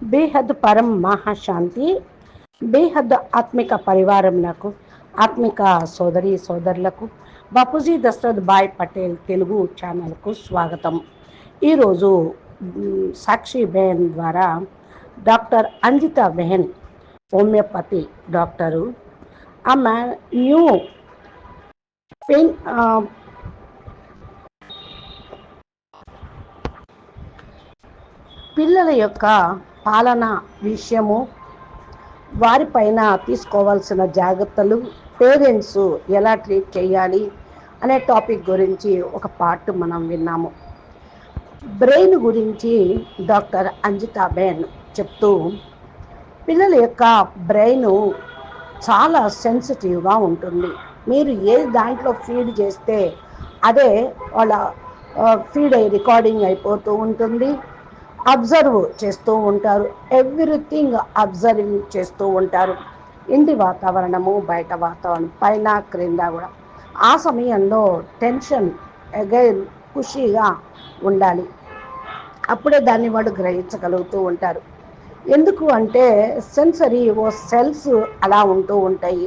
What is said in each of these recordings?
బేహద్ పరం మహాశాంతి బేహద్ ఆత్మిక పరివారం నాకు ఆత్మిక సోదరి సోదరులకు బాపూజీ దశరథ్ భాయ్ పటేల్ తెలుగు ఛానల్కు స్వాగతం. ఈరోజు సాక్షి బెహన్ ద్వారా డాక్టర్ అంజిత బెహన్ హోమియోపతి డాక్టరు. ఆమె న్యూ పెయిన్ పిల్లల యొక్క పాలన విషయము వారిపైన తీసుకోవాల్సిన జాగ్రత్తలు పేరెంట్స్ ఎలా ట్రీట్ చేయాలి అనే టాపిక్ గురించి ఒక పార్ట్ మనం విన్నాము. బ్రెయిన్ గురించి డాక్టర్ అంజితాబేన్ చెప్తూ పిల్లల యొక్క బ్రెయిన్ చాలా సెన్సిటివ్గా ఉంటుంది. మీరు ఏ దాంట్లో ఫీడ్ చేస్తే అదే వాళ్ళ ఫీడ్ అయ్యి రికార్డింగ్ అయిపోతూ ఉంటుంది. అబ్జర్వ్ చేస్తూ ఉంటారు. ఎవ్రీథింగ్ అబ్జర్వింగ్ చేస్తూ ఉంటారు. ఇంటి వాతావరణము బయట వాతావరణం పైన క్రింద కూడా. ఆ సమయంలో టెన్షన్ అగైన్ ఖుషీగా ఉండాలి. అప్పుడే దాన్ని వాడు గ్రహించగలుగుతూ ఉంటారు. ఎందుకు అంటే సెన్సరీ ఓ సెల్స్ అలా ఉంటూ ఉంటాయి.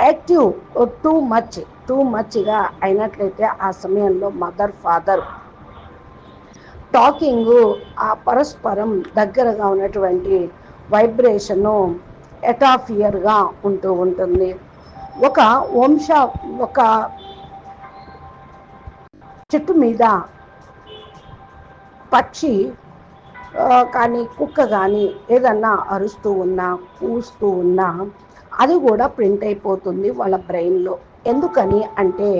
యాక్టివ్ టూ మచ్ టూ మచ్గా అయినట్లయితే ఆ సమయంలో మదర్ ఫాదర్ టాకింగ్ ఆ పరస్పరం దగ్గరగా ఉన్నటువంటి వైబ్రేషను ఎటాఫియర్గా ఉంటూ ఉంటుంది. ఒక వంశ ఒక చెట్టు మీద పక్షి కానీ కుక్క కానీ ఏదన్నా అరుస్తూ ఉన్నా కూస్తూ ఉన్నా అది కూడా ప్రింట్ అయిపోతుంది వాళ్ళ బ్రెయిన్లో. ఎందుకని అంటే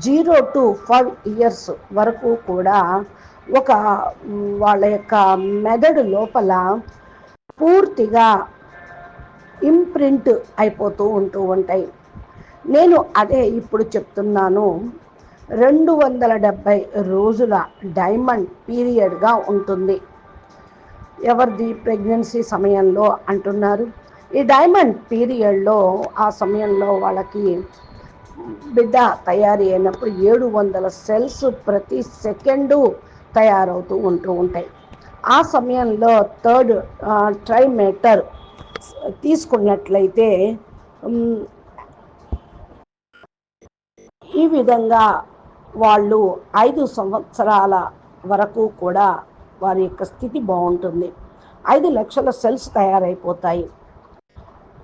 జీరో టు ఫైవ్ ఇయర్స్ వరకు కూడా ఒక వాళ్ళ యొక్క మెదడు లోపల పూర్తిగా ఇంప్రింట్ అయిపోతూ ఉంటూ ఉంటాయి. నేను అదే ఇప్పుడు చెప్తున్నాను. రెండు వందల డెబ్భై రోజుల డైమండ్ పీరియడ్గా ఉంటుంది. ఎవరిది ప్రెగ్నెన్సీ సమయంలో అంటున్నారు. ఈ డైమండ్ పీరియడ్లో ఆ సమయంలో వాళ్ళకి బిడ్డ తయారీ అయినప్పుడు ఏడు వందల సెల్స్ ప్రతి సెకండు తయారవుతూ ఉంటూ ఉంటాయి. ఆ సమయంలో థర్డ్ ట్రైమేటర్ తీసుకున్నట్లయితే ఈ విధంగా వాళ్ళు ఐదు సంవత్సరాల వరకు కూడా వారి యొక్క స్థితి బాగుంటుంది. ఐదు లక్షల సెల్స్ తయారైపోతాయి.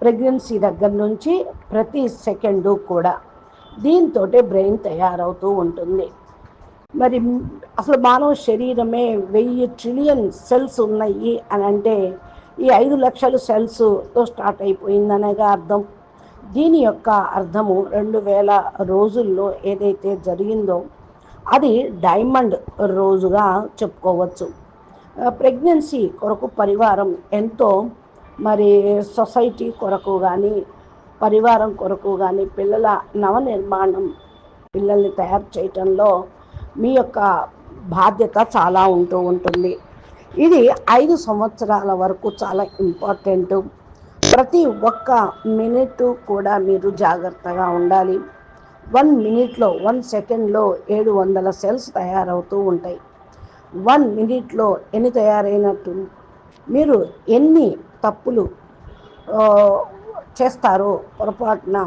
ప్రెగ్నెన్సీ దగ్గర నుంచి ప్రతి సెకండు కూడా దీంతో బ్రెయిన్ తయారవుతూ ఉంటుంది. మరి అసలు మానవ శరీరమే వెయ్యి ట్రిలియన్ సెల్స్ ఉన్నాయి అని అంటే ఈ ఐదు లక్షల సెల్స్తో స్టార్ట్ అయిపోయిందనేగా అర్థం. దీని యొక్క అర్థము రెండు వేల రోజుల్లో ఏదైతే జరిగిందో అది డైమండ్ రోజుగా చెప్పుకోవచ్చు. ప్రెగ్నెన్సీ కొరకు పరివారం ఎంతో మరి సొసైటీ కొరకు కానీ పరివారం కొరకు కానీ పిల్లల నవనిర్మాణం పిల్లల్ని తయారు చేయటంలో మీ యొక్క బాధ్యత చాలా ఉంటూ ఉంటుంది. ఇది ఐదు సంవత్సరాల వరకు చాలా ఇంపార్టెంట్ ప్రతి ఒక్క మినిట్ కూడా మీరు జాగ్రత్తగా ఉండాలి. వన్ మినిట్లో వన్ సెకండ్లో ఏడు వందల సెల్స్ తయారవుతూ ఉంటాయి. వన్ మినిట్లో ఎన్ని తయారైనట్టు మీరు ఎన్ని తప్పులు చేస్తారో పొరపాటున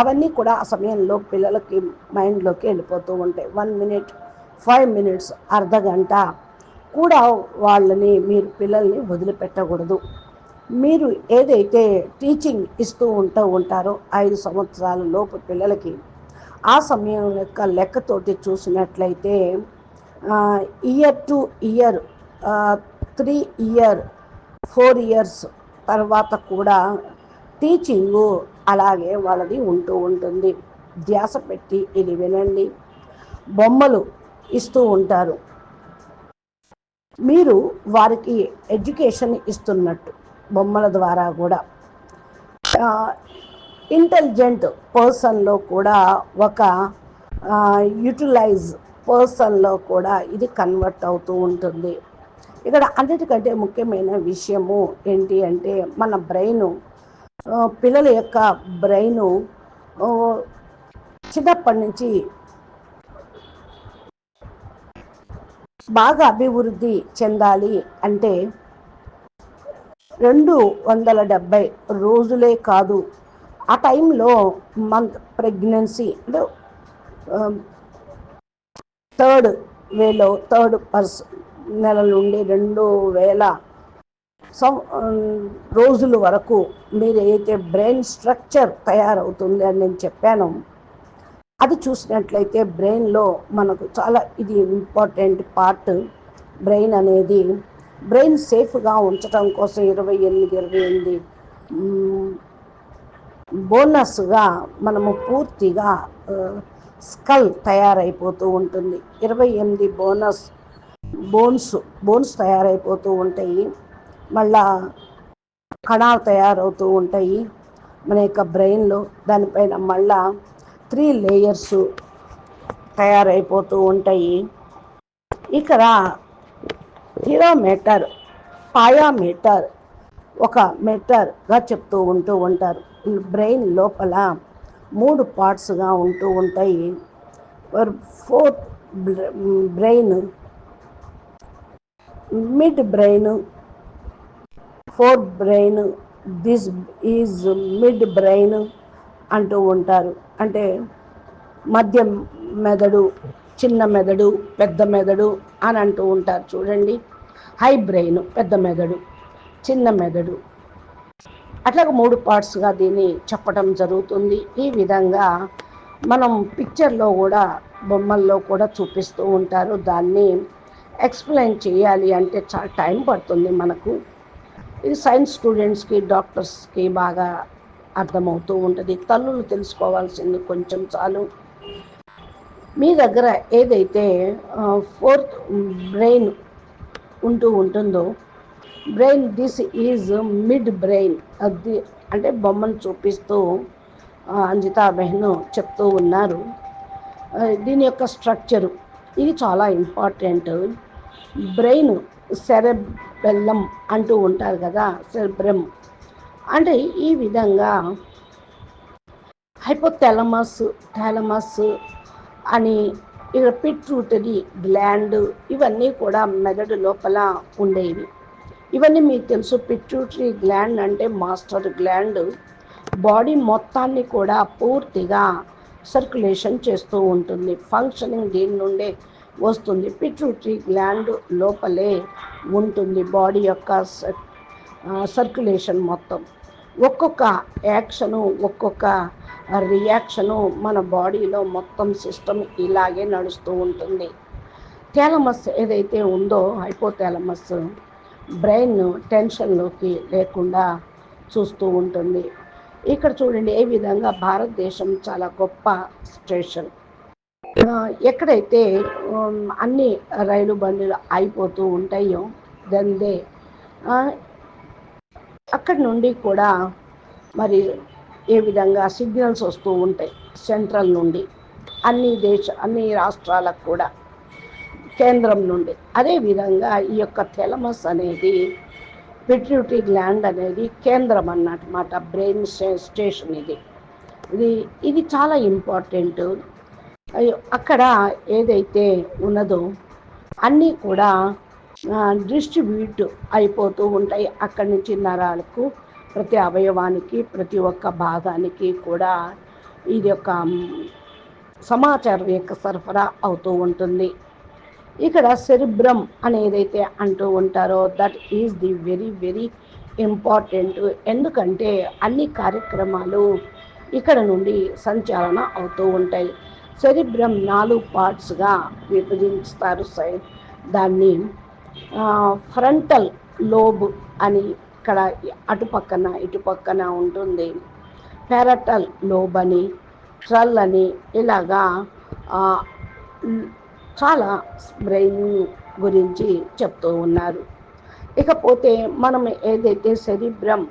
అవన్నీ కూడా ఆ సమయంలో పిల్లలకి మైండ్లోకి వెళ్ళిపోతూ ఉంటాయి. వన్ మినిట్ ఫైవ్ మినిట్స్ అర్ధ గంట కూడా వాళ్ళని మీరు పిల్లల్ని వదిలిపెట్టకూడదు. మీరు ఏదైతే టీచింగ్ ఇస్తూ ఉంటూ ఉంటారో ఐదు సంవత్సరాల లోపు పిల్లలకి ఆ సమయం యొక్క లెక్కతోటి చూసినట్లయితే year two year three year four years తర్వాత కూడా టీచింగు అలాగే వాళ్ళది ఉంటూ ఉంటుంది. ధ్యాస పెట్టి ఇది వినండి. బొమ్మలు ఇస్తూ ఉంటారు. మీరు వారికి ఎడ్యుకేషన్ ఇస్తున్నట్టు బొమ్మల ద్వారా కూడా. ఇంటెలిజెంట్ పర్సన్లో కూడా ఒక యూటిలైజ్ పర్సన్లో కూడా ఇది కన్వర్ట్ అవుతూ ఉంటుంది. ఇక్కడ అన్నిటికంటే ముఖ్యమైన విషయము ఏంటి అంటే మన బ్రెయిన్ పిల్లల యొక్క బ్రెయిన్ చిన్నప్పటి నుంచి బాగా అభివృద్ధి చెందాలి అంటే రెండు వందల డెబ్భై రోజులే కాదు. ఆ టైంలో మంత్ ప్రెగ్నెన్సీ అంటే థర్డ్ వేలో థర్డ్ పర్స్ నెల నుండి రెండు వేల సం రోజుల వరకు మీరు అయితే బ్రెయిన్ స్ట్రక్చర్ తయారవుతుంది అని నేను చెప్పాను. అది చూసినట్లయితే బ్రెయిన్లో మనకు చాలా ఇది ఇంపార్టెంట్ పార్ట్ బ్రెయిన్ అనేది బ్రెయిన్ సేఫ్గా ఉంచడం కోసం ఇరవై ఎనిమిది ఇరవై ఎనిమిది బోనస్గా మనము పూర్తిగా స్కల్ తయారైపోతూ ఉంటుంది. ఇరవై ఎనిమిది బోనస్ బోన్స్ బోన్స్ తయారైపోతూ ఉంటాయి. మళ్ళా కణాలు తయారవుతూ ఉంటాయి. మన యొక్క బ్రెయిన్లో దానిపైన మళ్ళా త్రీ లేయర్స్ తయారైపోతూ ఉంటాయి. ఇక్కడ థిరోమీటర్ పాయామీటర్ ఒక మీటర్గా చెప్తూ ఉంటూ ఉంటారు. బ్రెయిన్ లోపల మూడు పార్ట్స్గా ఉంటూ ఉంటాయి. Fourth brain mid brain fore brain this is mid brain అంటూ ఉంటారు. అంటే మధ్య మెదడు చిన్న మెదడు పెద్ద మెదడు అని అంటూ ఉంటారు చూడండి. హై బ్రెయిన్ పెద్ద మెదడు చిన్న మెదడు. అట్లాగ మూడు పార్ట్స్గా దీన్ని చెప్పడం జరుగుతుంది. ఈ విధంగా మనం పిక్చర్లో కూడా బొమ్మల్లో కూడా చూపిస్తూ ఉంటారు. దాన్ని ఎక్స్ప్లెయిన్ చేయాలి అంటే చాలా టైం పడుతుంది మనకు. ఇది సైన్స్ స్టూడెంట్స్కి డాక్టర్స్కి బాగా అర్థమవుతూ ఉంటుంది. తల్లులు తెలుసుకోవాల్సింది కొంచెం చాలు. మీ దగ్గర ఏదైతే ఫోర్త్ బ్రెయిన్ ఉంటూ ఉంటుందో brain this is mid brain. అది అంటే బొమ్మను చూపిస్తూ అంజితా బెహన్ చెప్తూ ఉన్నారు. దీని యొక్క స్ట్రక్చరు. ఇది చాలా ఇంపార్టెంట్. బ్రెయిన్ సెరెబెల్లం అంటూ ఉంటారు కదా సెరెబ్రమ్. అంటే ఈ విధంగా హైపోథెలమస్ థాలమస్ అని ఇక పిట్రూటరీ గ్లాండ్ ఇవన్నీ కూడా మెదడు లోపల ఉండేవి. ఇవన్నీ మీకు తెలుసు పిట్రూటరీ గ్లాండ్ అంటే మాస్టర్ గ్లాండ్ బాడీ మొత్తాన్ని కూడా పూర్తిగా సర్క్యులేషన్ చేస్తూ ఉంటుంది. ఫంక్షనింగ్ దీని నుండే వస్తుంది. పిట్రూటరీ గ్లాండ్ లోపలే ఉంటుంది. బాడీ యొక్క సర్క్యులేషన్ మొత్తం. ఒక్కొక్క యాక్షను ఒక్కొక్క రియాక్షను మన బాడీలో మొత్తం సిస్టమ్ ఇలాగే నడుస్తూ ఉంటుంది. థాలమస్ ఏదైతే ఉందో హైపోథాలమస్ బ్రెయిన్ టెన్షన్లోకి లేకుండా చూస్తూ ఉంటుంది. ఇక్కడ చూడండి ఏ విధంగా భారతదేశం చాలా గొప్ప స్టేషన్ ఎక్కడైతే అన్ని రైలు బండ్లు అయిపోతూ ఉంటాయో దందే అక్కడి నుండి కూడా మరి ఏ విధంగా సిగ్నల్స్ వస్తూ ఉంటాయి సెంట్రల్ నుండి అన్ని దేశ అన్ని రాష్ట్రాలకు కూడా కేంద్రం నుండి. అదేవిధంగా ఈ యొక్క థెలమస్ అనేది పిట్యూటరీ గ్లాండ్ అనేది కేంద్రం అన్నమాట బ్రెయిన్ స్టేషన్ ఇది. ఇది ఇది చాలా ఇంపార్టెంట్. అక్కడ ఏదైతే ఉన్నదో అన్నీ కూడా డిస్ట్రిబ్యూట్ అయిపోతూ ఉంటాయి. అక్కడి నుంచి నరాలకు ప్రతి అవయవానికి ప్రతి ఒక్క భాగానికి కూడా ఇది యొక్క సమాచారం యొక్క సరఫరా అవుతూ ఉంటుంది. ఇక్కడ సెరిబ్రమ్ అనేదైతే అంటూ ఉంటారో that is the very very important. ఎందుకంటే అన్ని కార్యక్రమాలు ఇక్కడ నుండి సంచాలన అవుతూ ఉంటాయి. సెరిబ్రమ్ నాలుగు పార్ట్స్గా విభజిస్తారు దాన్ని ఫ్రంటల్ లోబ్ అని ఇక్కడ అటు పక్కన ఇటు పక్కన ఉంటుంది. పెరటల్ లోబ్ అని ట్రల్ అని ఇలాగా చాలా బ్రెయిన్ గురించి చెప్తూ ఉన్నారు. ఇకపోతే మనం ఏదైతే సెరిబ్రమ్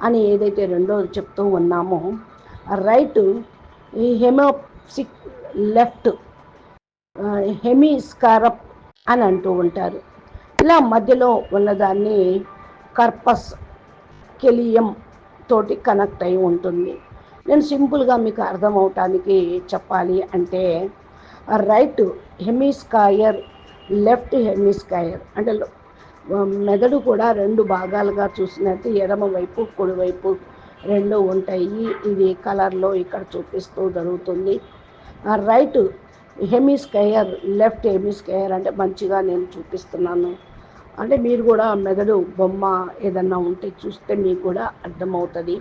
అని ఏదైతే రెండోది చెప్తూ ఉన్నామో రైట్ ఈ హెమోసిక్ లెఫ్ట్ హెమిస్కారప్ అని అంటూ ఉంటారు. ఇలా మధ్యలో ఉన్నదాన్ని కర్పస్ కెలియం తోటి కనెక్ట్ అయి ఉంటుంది. నేను సింపుల్గా మీకు అర్థమవటానికి చెప్పాలి అంటే రైట్ హెమిస్కాయర్ లెఫ్ట్ హెమిస్కాయర్ అంటే మెదడు కూడా రెండు భాగాలుగా చూసినట్టు ఎడమ వైపు కుడివైపు రెండు ఉంటాయి. ఇది కలర్లో ఇక్కడ చూపిస్తూ జరుగుతుంది. రైట్ హెమిస్కయర్ లెఫ్ట్ హెమిస్కయర్ అంటే మంచిగా నేను చూపిస్తున్నాను. అంటే మీరు కూడా మెదడు బొమ్మ ఏదన్నా ఉంటే చూస్తే మీకు కూడా అర్థమవుతుంది.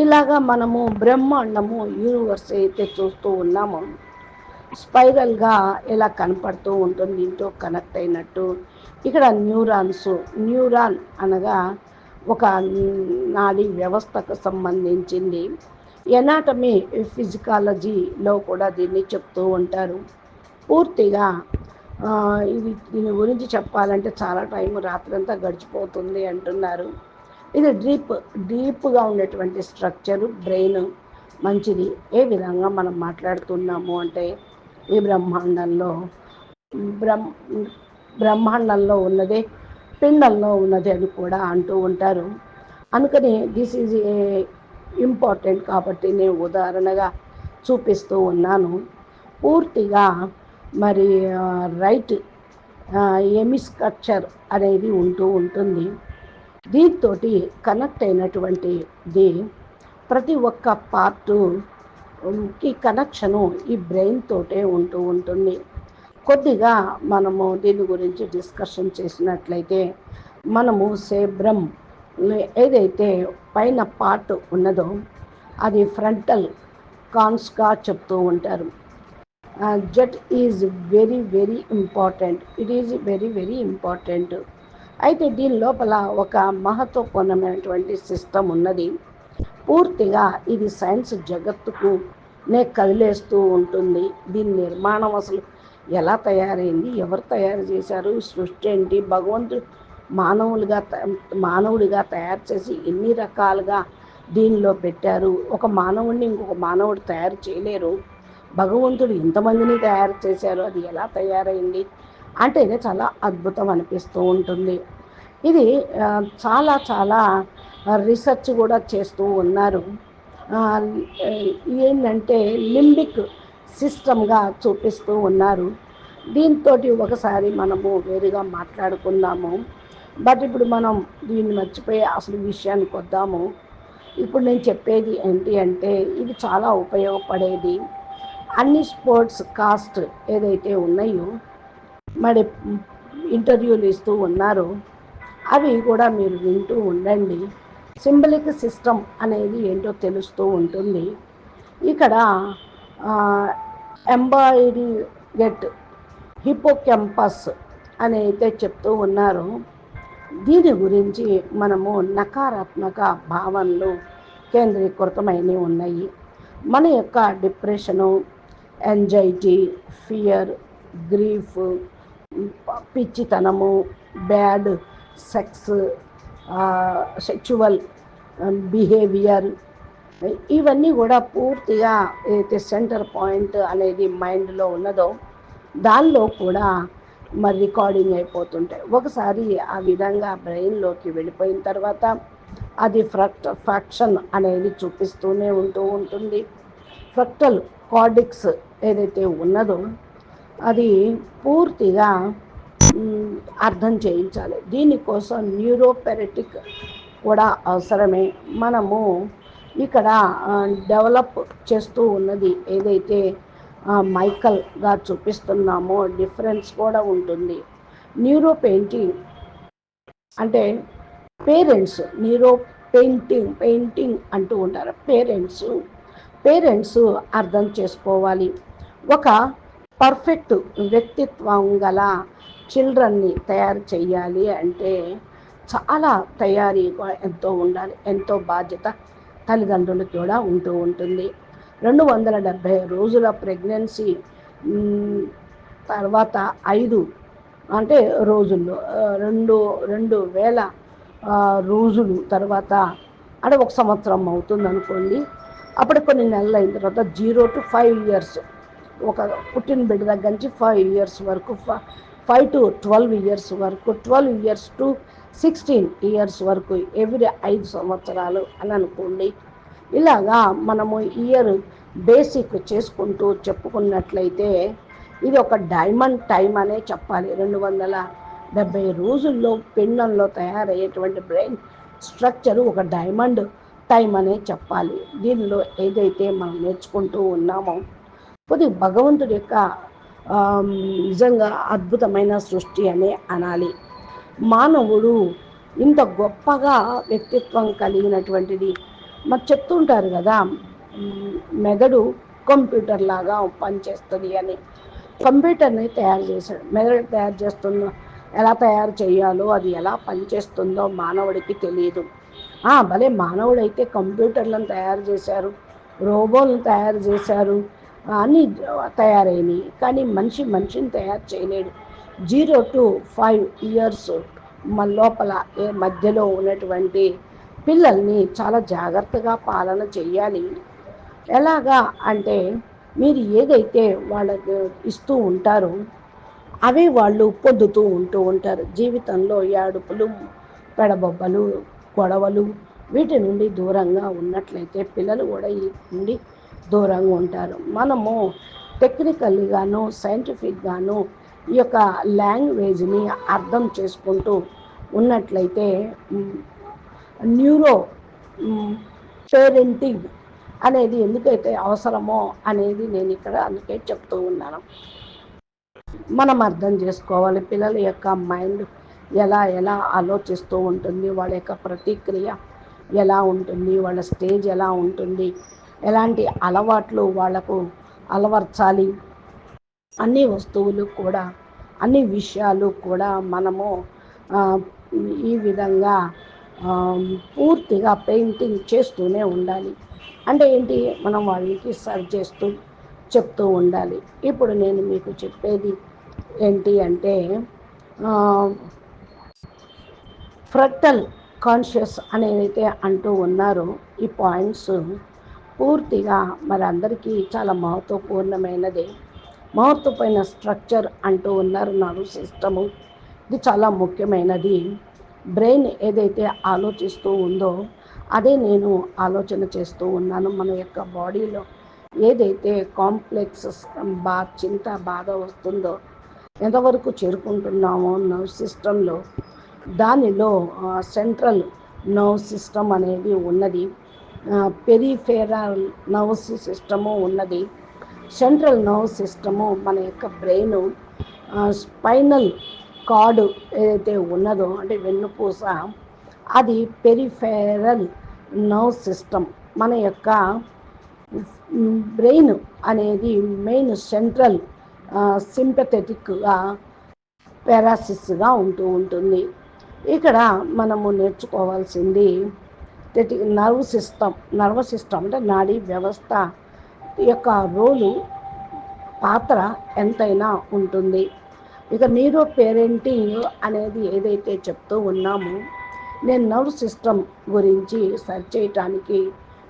ఇలాగా మనము బ్రహ్మాండము యూనివర్స్ అయితే చూస్తూ ఉన్నామో. స్పైరల్గా ఇలా కనపడుతూ ఉంటుంది దీంతో కనెక్ట్ అయినట్టు. ఇక్కడ న్యూరాన్స్ న్యూరాన్ అనగా ఒక నాడీ వ్యవస్థకు సంబంధించింది. ఎనాటమీ ఫిజికాలజీలో కూడా దీన్ని చెప్తూ ఉంటారు. పూర్తిగా ఇది దీని గురించి చెప్పాలంటే చాలా టైం రాత్రంతా గడిచిపోతుంది అంటున్నారు. ఇది డీప్ డీప్గా ఉండేటువంటి స్ట్రక్చరు బ్రెయిన్ మంచిది. ఏ విధంగా మనం మాట్లాడుతున్నాము అంటే ఈ బ్రహ్మాండంలో బ్రహ్మ బ్రహ్మాండంలో ఉన్నదే పిండంలో ఉన్నది అని కూడా అంటూ ఉంటారు. అందుకని దిస్ ఈజ్ ఏ ఇంపార్టెంట్ కాబట్టి నేను ఉదాహరణగా చూపిస్తూ ఉన్నాను. పూర్తిగా మరి రైట్ ఎమిస్కల్చర్ అనేది ఉంటూ ఉంటుంది. దీంతో కనెక్ట్ అయినటువంటిది ప్రతి ఒక్క పార్టుకి కనెక్షను ఈ బ్రెయిన్ తోటే ఉంటూ ఉంటుంది. కొద్దిగా మనము దీని గురించి డిస్కషన్ చేసినట్లయితే మనము సేబ్రమ్ ఏదైతే పైన పార్ట్ ఉన్నదో అది ఫ్రంటల్ కాన్స్గా చెప్తూ ఉంటారు. That is very very important it is very very important అయితే దీని లోపల ఒక మహత్వపూర్ణమైనటువంటి సిస్టమ్ ఉన్నది. పూర్తిగా ఇది సైన్స్ జగత్తుకు నే కదిలేస్తూ ఉంటుంది. దీని నిర్మాణం అసలు ఎలా తయారైంది? ఎవరు తయారు చేశారు? సృష్టి ఏంటి? భగవంతుడు మానవులుగా మానవుడిగా తయారు చేసి ఎన్ని రకాలుగా దీనిలో పెట్టారు? ఒక మానవుడిని ఇంకొక మానవుడు తయారు చేయలేరు. భగవంతుడు ఎంతమందిని తయారు చేశారు అది ఎలా తయారైంది అంటే ఇది చాలా అద్భుతం అనిపిస్తూ ఉంటుంది. ఇది చాలా చాలా రీసెర్చ్ కూడా చేస్తూ ఉన్నారు. ఏంటంటే లింబిక్ సిస్టమ్గా చూపిస్తూ ఉన్నారు. దీంతో ఒకసారి మనము వేరుగా మాట్లాడుకుందాము. బట్ ఇప్పుడు మనం దీన్ని మర్చిపోయి అసలు విషయానికి వద్దాము. ఇప్పుడు నేను చెప్పేది ఏంటి అంటే ఇది చాలా ఉపయోగపడేది. అన్ని స్పోర్ట్స్ కాస్ట్ ఏదైతే ఉన్నాయో మరి ఇంటర్వ్యూలు ఇస్తూ ఉన్నారు అవి కూడా మీరు వింటూ ఉండండి. సింబలిక్ సిస్టమ్ అనేది ఏంటో తెలుస్తూ ఉంటుంది. ఇక్కడ ఎంబాయిరీ గెట్ హిపోకెంపస్ అని అయితే చెప్తూ ఉన్నారు. దీని గురించి మనము నకారాత్మక భావనలు కేంద్రీకృతమైనవి ఉన్నాయి. మన యొక్క డిప్రెషను ఎంజైటీ ఫియర్ గ్రీఫ్ పిచ్చితనము బ్యాడ్ సెక్స్ సెక్చువల్ బిహేవియర్ ఇవన్నీ కూడా పూర్తిగా అయితే సెంటర్ పాయింట్ అనేది మైండ్లో ఉన్నదో దానిలో కూడా మరి రికార్డింగ్ అయిపోతుంటాయి. ఒకసారి ఆ విధంగా బ్రెయిన్లోకి వెళ్ళిపోయిన తర్వాత అది ఫ్రక్ట్ ఫ్రాక్షన్ అనేది చూపిస్తూనే ఉంటూ ఉంటుంది. ఫ్రక్టల్ కార్డిక్స్ ఏదైతే ఉన్నదో అది పూర్తిగా అర్థం చేయించాలి. దీనికోసం న్యూరోపెరటిక్ కూడా అవసరమే. మనము ఇక్కడ డెవలప్ చేస్తూ ఉన్నది ఏదైతే మైకల్గా చూపిస్తున్నామో డిఫరెన్స్ కూడా ఉంటుంది. న్యూరో పెయింటింగ్ అంటే పేరెంట్స్ న్యూరో పెయింటింగ్ పెయింటింగ్ అంటూ ఉంటారు. పేరెంట్స్ పేరెంట్స్ అర్థం చేసుకోవాలి. ఒక పర్ఫెక్ట్ వ్యక్తిత్వం గల చిల్డ్రన్ని తయారు చేయాలి అంటే చాలా తయారీ ఎంతో ఉండాలి. ఎంతో బాధ్యత తల్లిదండ్రులకు కూడా ఉంటూ ఉంటుంది. రెండు వందల డెబ్భై రోజుల ప్రెగ్నెన్సీ తర్వాత ఐదు అంటే రోజుల్లో రెండు రెండు వేల రోజులు తర్వాత అంటే ఒక సంవత్సరం అవుతుంది అనుకోండి అప్పుడు కొన్ని నెలలు అయిన తర్వాత జీరో టు ఫైవ్ ఇయర్స్ ఒక పుట్టిన బిడ్డ దగ్గర నుంచి ఫైవ్ ఇయర్స్ వరకు ఫైవ్ టు ట్వెల్వ్ ఇయర్స్ వరకు twelve years to sixteen years వరకు ఎవ్రీ ఐదు సంవత్సరాలు అని అనుకోండి. ఇలాగా మనము ఇయర్ బేసిక్ చేసుకుంటూ చెప్పుకున్నట్లయితే ఇది ఒక డైమండ్ టైం అనే చెప్పాలి. రెండు వందల డెబ్బై రోజుల్లో పిండంలో తయారయ్యేటువంటి బ్రెయిన్ స్ట్రక్చర్ ఒక డైమండ్ టైం అనే చెప్పాలి. దీనిలో ఏదైతే మనం నేర్చుకుంటూ ఉన్నామో కొద్ది భగవంతుడి యొక్క నిజంగా అద్భుతమైన సృష్టి అనే అనాలి. మానవుడు ఇంత గొప్పగా వ్యక్తిత్వం కలిగినటువంటిది. మరి చెప్తుంటారు కదా మెదడు కంప్యూటర్ లాగా పనిచేస్తుంది అని. కంప్యూటర్ని తయారు చేశాడు. మెదడు తయారు చేస్తున్న ఎలా తయారు చేయాలో అది ఎలా పనిచేస్తుందో మానవుడికి తెలియదు. భలే మానవుడైతే కంప్యూటర్లను తయారు చేశారు రోబోలను తయారు చేశారు అన్నీ తయారైనవి కానీ మనిషి మనిషిని తయారు చేయలేడు. జీరో టు ఫైవ్ ఇయర్స్ మన లోపల ఏ మధ్యలో ఉన్నటువంటి పిల్లల్ని చాలా జాగ్రత్తగా పాలన చేయాలి ఎలాగా అంటే మీరు ఏదైతే వాళ్ళకి ఇస్తూ ఉంటారో అవి వాళ్ళు పొద్దుతూ ఉంటూ ఉంటారు. జీవితంలో ఏడుపులు పెడబొబ్బలు గొడవలు వీటి నుండి దూరంగా ఉన్నట్లయితే పిల్లలు కూడా ఈ నుండి దూరంగా ఉంటారు. మనము టెక్నికల్గాను సైంటిఫిక్గాను ఈ యొక్క లాంగ్వేజ్ని అర్థం చేసుకుంటూ ఉన్నట్లయితే న్యూరో పేరెంటింగ్ అనేది ఎందుకైతే అవసరమో అనేది నేను ఇక్కడ అందుకే చెప్తూ ఉన్నాను. మనం అర్థం చేసుకోవాలి. పిల్లల యొక్క మైండ్ ఎలా ఎలా ఆలోచిస్తూ ఉంటుంది వాళ్ళ యొక్క ప్రతిక్రియ ఎలా ఉంటుంది వాళ్ళ స్టేజ్ ఎలా ఉంటుంది ఎలాంటి అలవాట్లు వాళ్ళకు అలవర్చాలి అన్ని వస్తువులు కూడా అన్ని విషయాలు కూడా మనము ఈ విధంగా పూర్తిగా పెయింటింగ్ చేస్తూనే ఉండాలి. అంటే ఏంటి? మనం వాళ్ళకి సర్వ్ చేస్తూ చెప్తూ ఉండాలి. ఇప్పుడు నేను మీకు చెప్పేది ఏంటి అంటే ఫ్రక్టల్ కాన్షియస్ అనేదైతే అంటూ ఉన్నారో. ఈ పాయింట్స్ పూర్తిగా మరి అందరికీ చాలా మహత్వపూర్ణమైనది. మహత్వమైన స్ట్రక్చర్ అంటూ ఉన్నారు నర్వ్ సిస్టము. ఇది చాలా ముఖ్యమైనది. బ్రెయిన్ ఏదైతే ఆలోచిస్తూ ఉందో అదే నేను ఆలోచన చేస్తూ ఉన్నాను. మన యొక్క బాడీలో ఏదైతే కాంప్లెక్స్ బా చింత బాధ వస్తుందో ఎంతవరకు చేరుకుంటున్నామో నర్వ్ సిస్టంలో దానిలో సెంట్రల్ నర్వ్ సిస్టమ్ అనేది ఉన్నది. పెరిఫెరల్ నర్వ్స్ సిస్టము ఉన్నది. సెంట్రల్ నర్వ్ సిస్టము మన యొక్క బ్రెయిన్ స్పైనల్ కార్డు ఏదైతే ఉన్నదో అంటే వెన్నుపూస అది పెరిఫెరల్ నర్వ్ సిస్టమ్ మన యొక్క బ్రెయిన్ అనేది మెయిన్ సెంట్రల్ సింపథెటిక్గా పారాసిస్గా ఉంటూ ఉంటుంది. ఇక్కడ మనము నేర్చుకోవాల్సింది నర్వ్ సిస్టమ్ నర్వ్ సిస్టమ్ అంటే నాడీ వ్యవస్థ యొక్క రోలు పాత్ర ఎంతైనా ఉంటుంది. ఇక నీరో పేరెంటింగ్ అనేది ఏదైతే చెప్తూ ఉన్నామో నేను నర్వ్ సిస్టమ్ గురించి సర్చ్ చేయటానికి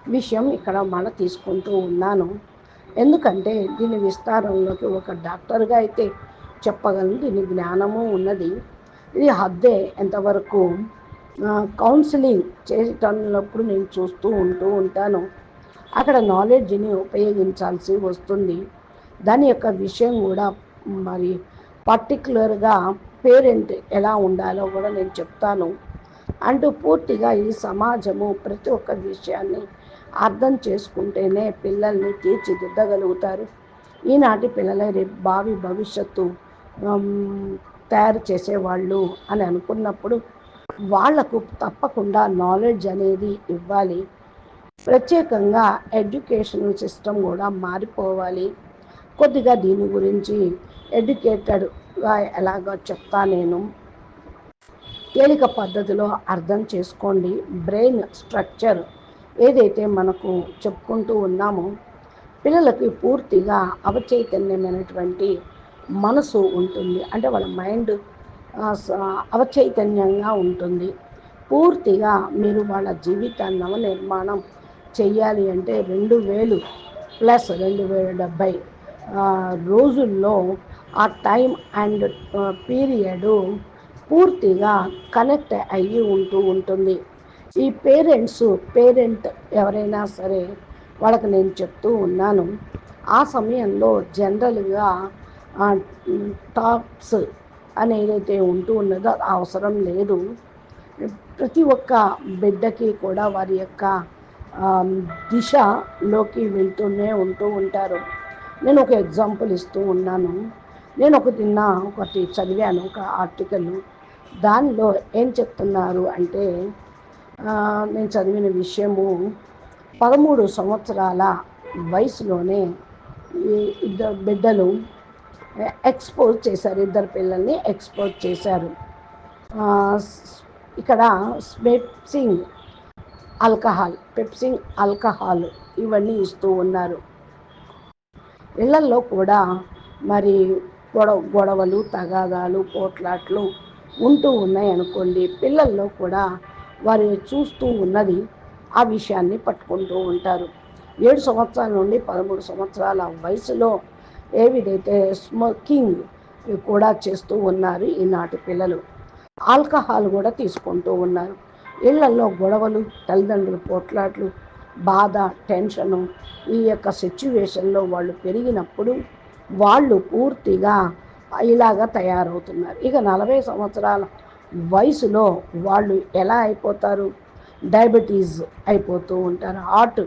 విషయం ఇక్కడ మన తీసుకుంటూ ఉన్నాను. ఎందుకంటే దీని విస్తారంలోకి ఒక డాక్టర్గా అయితే చెప్పగలను దీని జ్ఞానము ఉన్నది. ఇది హద్దే ఎంతవరకు కౌన్సిలింగ్ చేసేటప్పుడు నేను చూస్తూ ఉంటూ ఉంటాను. అక్కడ నాలెడ్జ్ని ఉపయోగించాల్సి వస్తుంది. దాని యొక్క విషయం కూడా మరి పర్టికులర్గా పేరెంట్ ఎలా ఉండాలో కూడా నేను చెప్తాను. అంటూ పూర్తిగా ఈ సమాజము ప్రతి ఒక్క విషయాన్ని అర్థం చేసుకుంటేనే పిల్లల్ని తీర్చిదిద్దగలుగుతారు. ఈనాటి పిల్లల రేపు భావి భవిష్యత్తు తయారు చేసేవాళ్ళు అని అనుకున్నప్పుడు వాళ్ళకు తప్పకుండా నాలెడ్జ్ అనేది ఇవ్వాలి. ప్రత్యేకంగా ఎడ్యుకేషనల్ సిస్టమ్ కూడా మారిపోవాలి. కొద్దిగా దీని గురించి ఎడ్యుకేటెడ్గా ఎలాగో చెప్తా నేను. తేలిక పద్ధతిలో అర్థం చేసుకోండి. బ్రెయిన్ స్ట్రక్చర్ ఏదైతే మనకు చెప్పుకుంటూ ఉన్నామో పిల్లలకి పూర్తిగా అవచైతన్యమైనటువంటి మనసు ఉంటుంది. అంటే వాళ్ళ మైండ్ అవచైతన్యంగా ఉంటుంది. పూర్తిగా మీరు వాళ్ళ జీవితాన్ని నవనిర్మాణం చేయాలి అంటే రెండు వేలు ప్లస్ రెండు వేల డెబ్భై రోజుల్లో ఆ టైం అండ్ పీరియడు పూర్తిగా కనెక్ట్ అయ్యి ఉంటూ ఉంటుంది. ఈ పేరెంట్స్ పేరెంట్ ఎవరైనా సరే వాళ్ళకి నేను చెప్తూ ఉన్నాను. ఆ సమయంలో జనరల్గా టాప్స్ అనేదైతే ఉంటూ ఉన్నదో అవసరం లేదు. ప్రతి ఒక్క బిడ్డకి కూడా వారి యొక్క దిశలోకి వెళ్తూనే ఉంటూ ఉంటారు. నేను ఒక ఎగ్జాంపుల్ ఇస్తూ ఉన్నాను. నేను ఒక తిన్న ఒకటి చదివాను ఒక ఆర్టికల్. దానిలో ఏం చెప్తున్నారు అంటే నేను చదివిన విషయము పదమూడు సంవత్సరాల వయసులోనే ఇద్దరు బిడ్డలు ఎక్స్పోజ్ చేశారు. ఇద్దరు పిల్లల్ని ఎక్స్పోజ్ చేశారు. ఇక్కడ పెప్సింగ్ ఆల్కహాల్ పెప్సింగ్ ఆల్కహాల్ ఇవన్నీ ఇస్తూ ఉన్నారు. ఇళ్ళల్లో కూడా మరి గొడవ గొడవలు తగాదాలు పోట్లాట్లు ఉంటూ ఉన్నాయి అనుకోండి. పిల్లల్లో కూడా వారు చూస్తూ ఉన్నది ఆ విషయాన్ని పట్టుకుంటూ ఉంటారు. ఏడు సంవత్సరాల నుండి పదమూడు సంవత్సరాల వయసులో ఏ విధైతే స్మోకింగ్ కూడా చేస్తూ ఉన్నారు ఈనాటి పిల్లలు. ఆల్కహాల్ కూడా తీసుకుంటూ ఉన్నారు. ఇళ్ళలో గొడవలు తల్లిదండ్రులు పోట్లాట్లు బాధ టెన్షను ఈ యొక్క సిచ్యువేషన్లో వాళ్ళు పెరిగినప్పుడు వాళ్ళు పూర్తిగా ఇలాగా తయారవుతున్నారు. ఇక నలభై సంవత్సరాల వయసులో వాళ్ళు ఎలా అయిపోతారు? డయాబెటీస్ అయిపోతూ ఉంటారు హార్ట్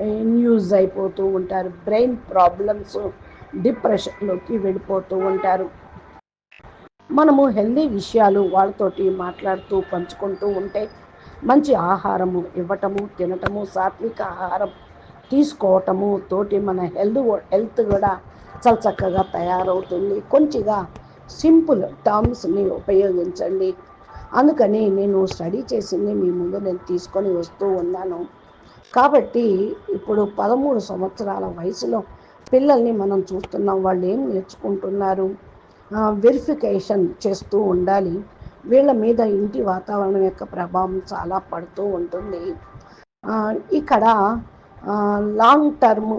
ఇన్యూజ్ అయిపోతూ ఉంటారు బ్రెయిన్ ప్రాబ్లమ్స్ డిప్రెషన్లోకి వెళ్ళిపోతూ ఉంటారు. మనము హెల్దీ విషయాలు వాళ్ళతోటి మాట్లాడుతూ పంచుకుంటూ ఉంటే మంచి ఆహారము ఇవ్వటము తినటము సాత్విక ఆహారం తీసుకోవటము తోటి మన హెల్త్ హెల్త్ కూడా చాలా చక్కగా తయారవుతుంది. కొంచెంగా సింపుల్ టర్మ్స్ని ఉపయోగించండి. అందుకని నేను స్టడీ చేసింది మీ ముందు నేను తీసుకొని వస్తూ ఉన్నాను. కాబట్టి ఇప్పుడు పదమూడు సంవత్సరాల వయసులో పిల్లల్ని మనం చూస్తున్నాం వాళ్ళు ఏం నేర్చుకుంటున్నారు? వెరిఫికేషన్ చేస్తూ ఉండాలి. వీళ్ళ మీద ఇంటి వాతావరణం యొక్క ప్రభావం చాలా పడుతూ ఉంటుంది. ఇక్కడ లాంగ్ టర్మ్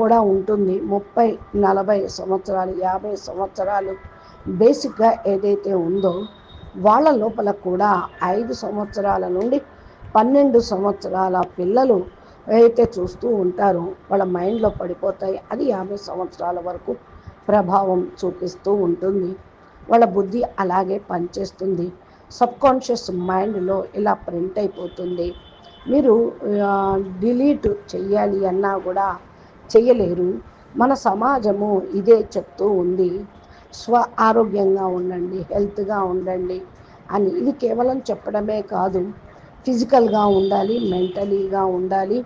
కూడా ఉంటుంది. ముప్పై నలభై సంవత్సరాలు యాభై సంవత్సరాలు బేసిక్గా ఏదైతే ఉందో వాళ్ళ లోపల కూడా ఐదు సంవత్సరాల నుండి పన్నెండు సంవత్సరాల పిల్లలు ఏదైతే చూస్తూ ఉంటారో వాళ్ళ మైండ్లో పడిపోతాయి అది యాభై సంవత్సరాల వరకు ప్రభావం చూపిస్తూ ఉంటుంది. వాళ్ళ బుద్ధి అలాగే పనిచేస్తుంది. సబ్కాన్షియస్ మైండ్లో ఇలా ప్రింట్ అయిపోతుంది. మీరు డిలీట్ చెయ్యాలి అన్నా కూడా చెయ్యలేరు. మన సమాజము ఇదే చెప్తూ ఉంది. స్వ ఆరోగ్యంగా ఉండండి హెల్త్గా ఉండండి అని. ఇది కేవలం చెప్పడమే కాదు. ఫిజికల్గా ఉండాలి మెంటలీగా ఉండాలి.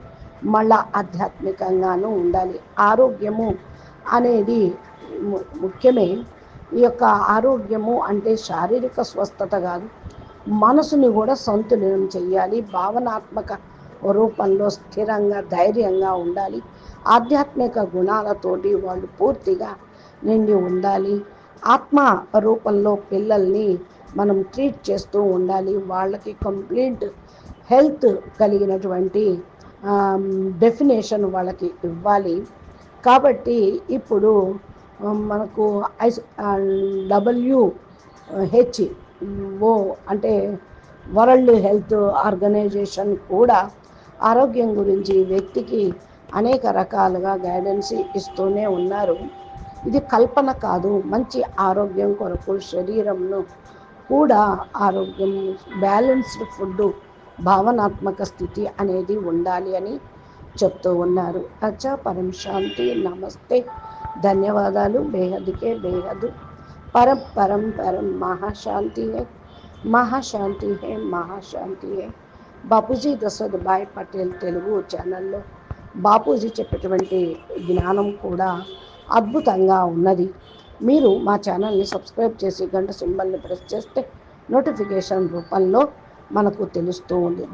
మళ్ళా ఆధ్యాత్మికంగానూ ఉండాలి. ఆరోగ్యము అనేది ముఖ్యమే. ఈ యొక్క ఆరోగ్యము అంటే శారీరక స్వస్థత కాదు. మనసుని కూడా సంతులనం చేయాలి భావనాత్మక రూపంలో స్థిరంగా ధైర్యంగా ఉండాలి. ఆధ్యాత్మిక గుణాలతోటి వాళ్ళు పూర్తిగా నిండి ఉండాలి. ఆత్మ రూపంలో పిల్లల్ని మనం ట్రీట్ చేస్తూ ఉండాలి. వాళ్ళకి కంప్లీట్ హెల్త్ కలిగినటువంటి డెఫినేషన్ వాళ్ళకి ఇవ్వాలి. కాబట్టి ఇప్పుడు మనకు ఐస్ డబ్ల్యూ హెచ్ ఓ అంటే వరల్డ్ హెల్త్ ఆర్గనైజేషన్ కూడా ఆరోగ్యం గురించి వ్యక్తికి అనేక రకాలుగా గైడెన్స్ ఇస్తూనే ఉన్నారు. ఇది కల్పన కాదు మంచి ఆరోగ్యం కొరకు శరీరంను కూడా ఆరోగ్యం బ్యాలెన్స్డ్ ఫుడ్ భావనాత్మక స్థితి అనేది ఉండాలి అని చెప్తూ ఉన్నారు. అచ్చా పరం శాంతి నమస్తే. ధన్యవాదాలు. బేహద్కే బేహద్. పరం పరం పరం మహాశాంతి హే మహాశాంతి హే మహాశాంతి హే బాపూజీ దశరథ్ భాయ్ పటేల్ తెలుగు ఛానల్లో బాపూజీ చెప్పేటువంటి జ్ఞానం కూడా అద్భుతంగా ఉన్నది. మీరు మా ఛానల్ని సబ్స్క్రైబ్ చేసి గంట సింబల్ని ప్రెస్ చేస్తే నోటిఫికేషన్ రూపంలో మనకు తెలుస్తూ ఉంది.